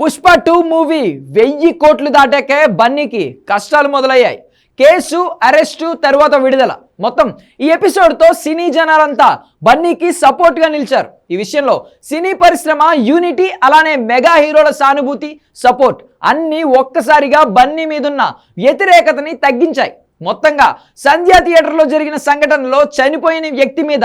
Pushpa two movie వెయ్యి కోట్లు దాటాకే బన్నీకి కష్టాలు మొదలయ్యాయి. కేసు అరెస్టు తర్వాత విడుదల. మొత్తం ఈ ఎపిసోడ్తో సినీ జనాలంతా బన్నీకి సపోర్ట్గా నిలిచారు. ఈ విషయంలో సినీ పరిశ్రమ యూనిటీ అలానే మెగా హీరోల సానుభూతి సపోర్ట్ అన్నీ ఒక్కసారిగా బన్నీ మీదున్న వ్యతిరేకతని తగ్గించాయి. మొత్తంగా సంధ్యా థియేటర్లో జరిగిన సంఘటనలో చనిపోయిన వ్యక్తి మీద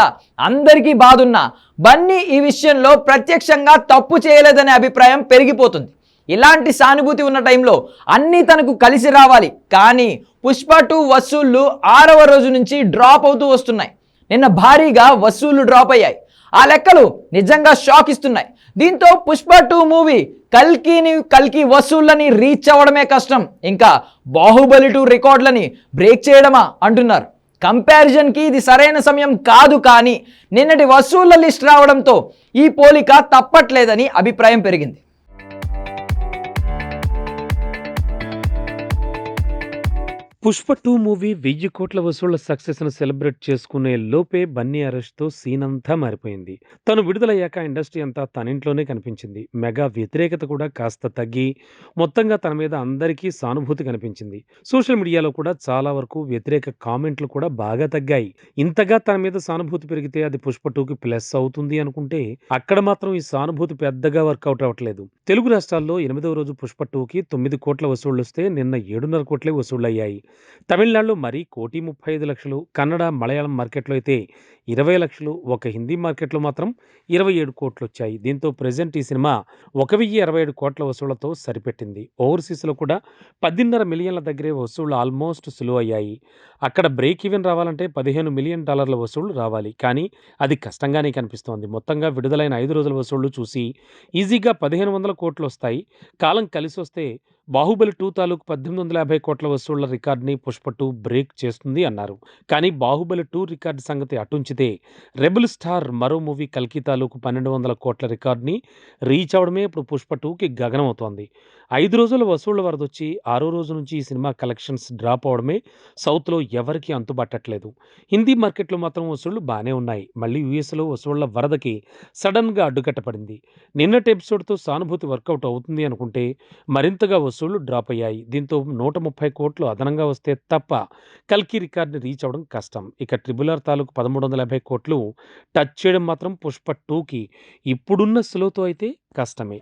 అందరికీ బాధున్న బన్నీ ఈ విషయంలో ప్రత్యక్షంగా తప్పు చేయలేదనే అభిప్రాయం పెరిగిపోతుంది. ఇలాంటి సానుభూతి ఉన్న టైంలో అన్నీ తనకు కలిసి రావాలి. కానీ పుష్ప టూ వసూళ్ళు ఆరవ రోజు నుంచి డ్రాప్ అవుతూ వస్తున్నాయి. నిన్న భారీగా వసూళ్ళు డ్రాప్ అయ్యాయి. ఆ లెక్కలు నిజంగా షాక్ ఇస్తున్నాయి. దీంతో పుష్ప టూ మూవీ కల్కిని కల్కి వసూళ్ళని రీచ్ అవ్వడమే కష్టం. ఇంకా బాహుబలి టూ రికార్డులని బ్రేక్ చేయడమా అంటున్నారు. కంపారిజన్కి ఇది సరైన సమయం కాదు కానీ నిన్నటి వసూళ్ళ లిస్ట్ రావడంతో ఈ పోలిక తప్పట్లేదని అభిప్రాయం పెరిగింది. పుష్ప టూ మూవీ వెయ్యి కోట్ల వసూళ్ళ సక్సెస్ను సెలబ్రేట్ చేసుకునే లోపే బన్నీ అరెస్ట్తో సీన్ అంతా మారిపోయింది. తను విడుదలయ్యాక ఇండస్ట్రీ అంతా తనింట్లోనే కనిపించింది. మెగా వ్యతిరేకత కూడా కాస్త తగ్గి మొత్తంగా తన మీద అందరికీ సానుభూతి కనిపించింది. సోషల్ మీడియాలో కూడా చాలా వరకు వ్యతిరేక కామెంట్లు కూడా బాగా తగ్గాయి. ఇంతగా తన మీద సానుభూతి పెరిగితే అది పుష్ప టూకి ప్లస్ అవుతుంది అనుకుంటే అక్కడ మాత్రం ఈ సానుభూతి పెద్దగా వర్కౌట్ అవ్వట్లేదు. తెలుగు రాష్ట్రాల్లో ఎనిమిదవ రోజు పుష్ప టూకి తొమ్మిది కోట్ల వసూళ్ళు వస్తే నిన్న ఏడున్నర కోట్లే వసూళ్ళయ్యాయి. తమిళనాడులో మరీ కోటి ముప్పై ఐదు లక్షలు కన్నడ మలయాళం మార్కెట్లో అయితే ఇరవై లక్షలు ఒక హిందీ మార్కెట్లో మాత్రం ఇరవై ఏడు కోట్లు వచ్చాయి దీంతో ప్రజెంట్ ఈ సినిమా ఒక వెయ్యి అరవై ఏడు కోట్ల వసూళ్ళతో సరిపెట్టింది. ఓవర్సీస్లో కూడా పద్దెన్నర మిలియన్ల దగ్గరే వసూళ్ళు ఆల్మోస్ట్ సులువు అయ్యాయి. అక్కడ బ్రేక్ ఈవెన్ రావాలంటే పదిహేను మిలియన్ డాలర్ల వసూళ్ళు రావాలి. కానీ అది కష్టంగానే కనిపిస్తోంది. మొత్తంగా విడుదలైన ఐదు రోజుల వసూళ్ళు చూసి ఈజీగా పదిహేను వందల కోట్లు వస్తాయి. కాలం కలిసి వస్తే బాహుబలి టూ తాలూకు పద్దెనిమిది వందల యాభై కోట్ల వసూళ్ళ రికార్డుని పుష్ప టూ బ్రేక్ చేస్తుంది అన్నారు. కానీ బాహుబలి టూ రికార్డు సంగతి అటుంచితే రెబుల్ స్టార్ మరో మూవీ కల్కి తాలూకు పన్నెండు వందల కోట్ల రికార్డుని రీచ్ అవడమే ఇప్పుడు పుష్ప టూకి గగనమవుతోంది. ఐదు రోజుల వసూళ్ళ వరదొచ్చి ఆరో రోజు నుంచి ఈ సినిమా కలెక్షన్స్ డ్రాప్ అవడమే సౌత్లో ఎవరికీ అంతుబట్టట్లేదు. హిందీ మార్కెట్లో మాత్రం వసూళ్ళు బాగానే ఉన్నాయి. మళ్ళీ యూఎస్లో వసూళ్ళ వరదకి సడన్గా అడ్డుకట్టపడింది నిన్నటి ఎపిసోడ్తో సానుభూతి వర్కౌట్ అవుతుంది అనుకుంటే మరింతగా వసూళ్ళు డ్రాప్ అయ్యాయి. దీంతో నూట ముప్పై కోట్లు అదనంగా వస్తే తప్ప కల్కి రికార్డుని రీచ్ అవ్వడం కష్టం. ఇక ట్రిబుల్ ఆర్ తాలూకు పదమూడు వందల యాభై కోట్లు టచ్ చేయడం మాత్రం పుష్ప టూకి ఇప్పుడున్న స్లోతో అయితే కష్టమే.